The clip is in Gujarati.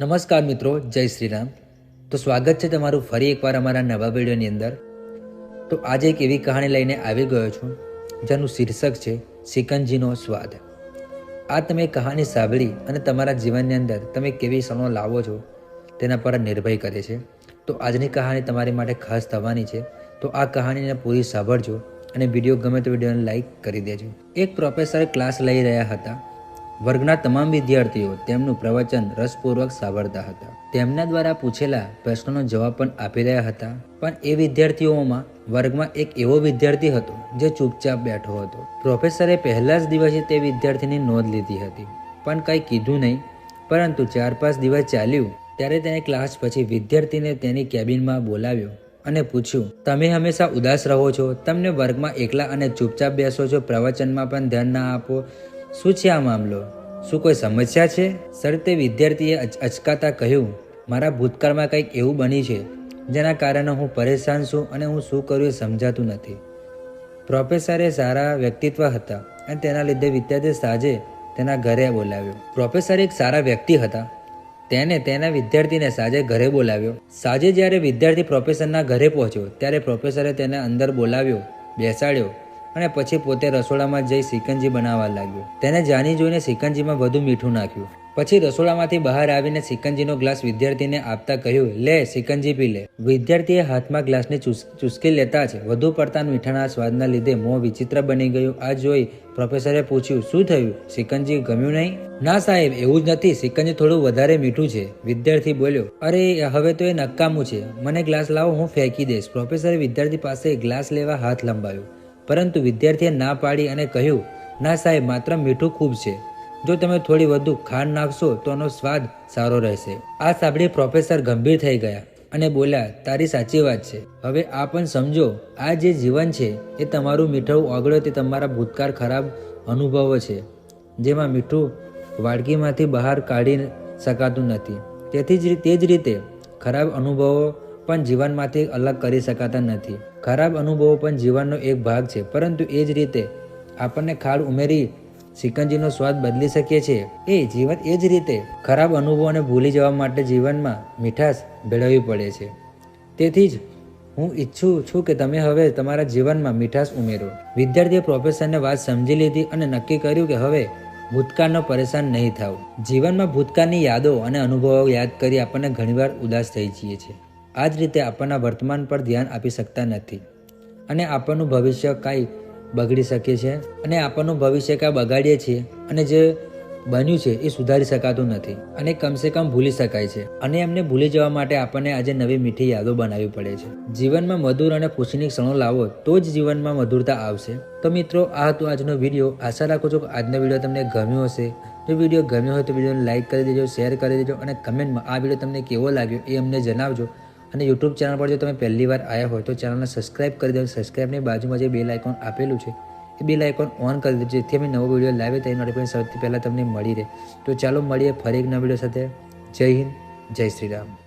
નમસ્કાર મિત્રો, જય શ્રી રામ તો સ્વાગત છે તમારું ફરી એકવાર અમારા નવા વિડીયોની અંદર. તો આજે એક એવી કહાણી લઈને આવી ગયો છું, જેનું શીર્ષક છે, સિકંજીનો સ્વાદ. આ તમે કહાની સાંભળી અને તમારા જીવનની અંદર તમે કેવી ક્ષણો લાવો છો, તેના પર નિર્ભય કરે છે. તો આજની કહાણી તમારી માટે ખાસ થવાની છે. તો આ કહાણીને પૂરી સાંભળજો અને વીડિયો ગમે તો વિડીયોને લાઈક કરી દેજો. એક પ્રોફેસર ક્લાસ લઈ રહ્યા હતા. વર્ગના તમામ વિદ્યાર્થીઓ તેમનું પ્રવચન રસપૂર્વક સાંભળતા હતા. તેમના દ્વારા પૂછેલા પ્રશ્નોનો જવાબ પણ આપી રહ્યા હતા. પણ એ વિદ્યાર્થીઓમાં વર્ગમાં એક એવો વિદ્યાર્થી હતો જે ચૂપચાપ બેઠો હતો. પ્રોફેસરે પહેલા જ દિવસે તે વિદ્યાર્થીની નોંધ લીધી હતી. પણ કંઈ કીધું નહીં. પરંતુ ચાર પાંચ દિવસ ચાલ્યું ત્યારે તેણે ક્લાસ પછી વિદ્યાર્થીને તેની કેબિનમાં બોલાવ્યો અને પૂછ્યું, તમે હંમેશા ઉદાસ રહો છો? તમને વર્ગમાં એકલા અને ચૂપચાપ બેસો છો? પ્રવચનમાં પણ ધ્યાન ના આપો? શું છે આ મામલો? શું કોઈ સમસ્યા છે? સર, તે વિદ્યાર્થીએ અચ- અચકાતા કહ્યું, મારા ભૂતકાળમાં કંઈક એવું બની છે, જેના કારણે હું પરેશાન છું અને હું શું કરું એ સમજાતું નથી. પ્રોફેસરે સારા વ્યક્તિત્વ હતા અને તેના લીધે વિદ્યાર્થી સાજે તેના ઘરે બોલાવ્યો. પ્રોફેસર એક સારા વ્યક્તિ હતા. તેને તેના વિદ્યાર્થીને સાજે ઘરે બોલાવ્યો. સાજે જ્યારે વિદ્યાર્થી પ્રોફેસરના ઘરે પહોંચ્યો, ત્યારે પ્રોફેસરે તેને અંદર બોલાવ્યો, બેસાડ્યો અને પછી પોતે રસોડામાં જઈ શ્રીકંજી બનાવવા લાગ્યો. તેને જાણી જોઈને શ્રીકંજીમાં વધુ મીઠું નાખ્યું. પછી રસોડામાંથી બહાર આવીને શ્રીકંજીનો ગ્લાસ વિદ્યાર્થીને આપતા કહ્યું, લે શ્રીકંજી પી લે. વિદ્યાર્થીએ હાથમાં ગ્લાસને ચૂસ- ચૂસકી લેતા જ વધુ પડતા મીઠાના સ્વાદના લીધે મોં વિચિત્ર બની ગયું. આ જોઈ પ્રોફેસરે પૂછ્યું, શું થયું? શ્રીકંજી ગમ્યું નહીં? ના સાહેબ, એવું જ નથી. શ્રીકંજી થોડું વધારે મીઠું છે. વિદ્યાર્થી બોલ્યો, અરે, હવે તો એ નકામું છે. મને ગ્લાસ લાવો, હું ફેંકી દઈશ. પ્રોફેસરે વિદ્યાર્થી પાસે ગ્લાસ લેવા હાથ લંબાવ્યો. પરંતુ વિદ્યાર્થીએ ના પાડી અને કહ્યું, ના સાહેબ, માત્ર મીઠું ખૂબ છે. જો તમે થોડી વધુ ખાંડ નાખશો, તો એનો સ્વાદ સારો રહેશે. આ સાંભળી પ્રોફેસર ગંભીર થઈ ગયા અને બોલ્યા, તારી સાચી વાત છે. હવે આ પણ સમજો, આ જે જીવન છે, એ તમારું મીઠું ઓગળો તે તમારા ભૂતકાળ ખરાબ અનુભવો છે, જેમાં મીઠું વાડકીમાંથી બહાર કાઢી શકાતું નથી. તેથી જ તે જ રીતે ખરાબ અનુભવો પણ જીવનમાંથી અલગ કરી શકાતા નથી. ખરાબ અનુભવો પણ જીવનનો એક ભાગ છે. પરંતુ એ જ રીતે આપણને ખાડ ઉમેરી સિકંજીનો સ્વાદ બદલી શકીએ છીએ. એ જીવન એ જ રીતે ખરાબ અનુભવોને ભૂલી જવા માટે જીવનમાં મીઠાશ ભેળવવી પડે છે. તેથી જ હું ઈચ્છું છું કે તમે હવે તમારા જીવનમાં મીઠાશ ઉમેરો. વિદ્યાર્થીએ પ્રોફેસરને વાત સમજી લીધી અને નક્કી કર્યું કે હવે ભૂતકાળનો પરેશાન નહીં થાવ. જીવનમાં ભૂતકાળની યાદો અને અનુભવો યાદ કરી આપણને ઘણીવાર ઉદાસ થઈ જઈએ છીએ. આ જ રીતે આપણના વર્તમાન પર ધ્યાન આપી શકતા નથી. અને આપણનું ભવિષ્ય કાંઈ બગડી શકે છે અને આપણનું ભવિષ્ય કાંઈ બગાડીએ છીએ અને જે બન્યું છે એ સુધારી શકાતું નથી અને કમસે કમ ભૂલી શકાય છે. અને એમને ભૂલી જવા માટે આપણને આજે નવી મીઠી યાદો બનાવવી પડે છે. જીવનમાં મધુર અને ખુશીની ક્ષણો લાવો તો જ જીવનમાં મધુરતા આવશે. તો મિત્રો, આ હતો આજનો વીડિયો. આશા રાખું છું કે આજનો વીડિયો તમને ગમ્યો હશે. જો વીડિયો ગમ્યો હોય તો વિડીયોને લાઇક કરી દેજો, શેર કરી દેજો અને કમેન્ટમાં આ વીડિયો તમને કેવો લાગ્યો એ અમને જણાવજો. અને યુટ્યુબ ચેનલ પર જો તમે પહેલી વાર આવ્યા હોય તો ચેનલને સબસ્ક્રાઇબ કરી દેજો સબસ્ક્રાઇબની બાજુમાં જે બેલ આઇકોન આપેલું છે, એ બેલ આઇકોન ઓન કરી દેજો, જેથી અમે નવો વીડિયો લાવીએ તેની નોટિફિકેશન સૌથી પહેલાં તમને મળી રહે. તો ચાલો મળીએ ફરી એક નવા વીડિયો સાથે. જય હિન્દ, જય શ્રી રામ.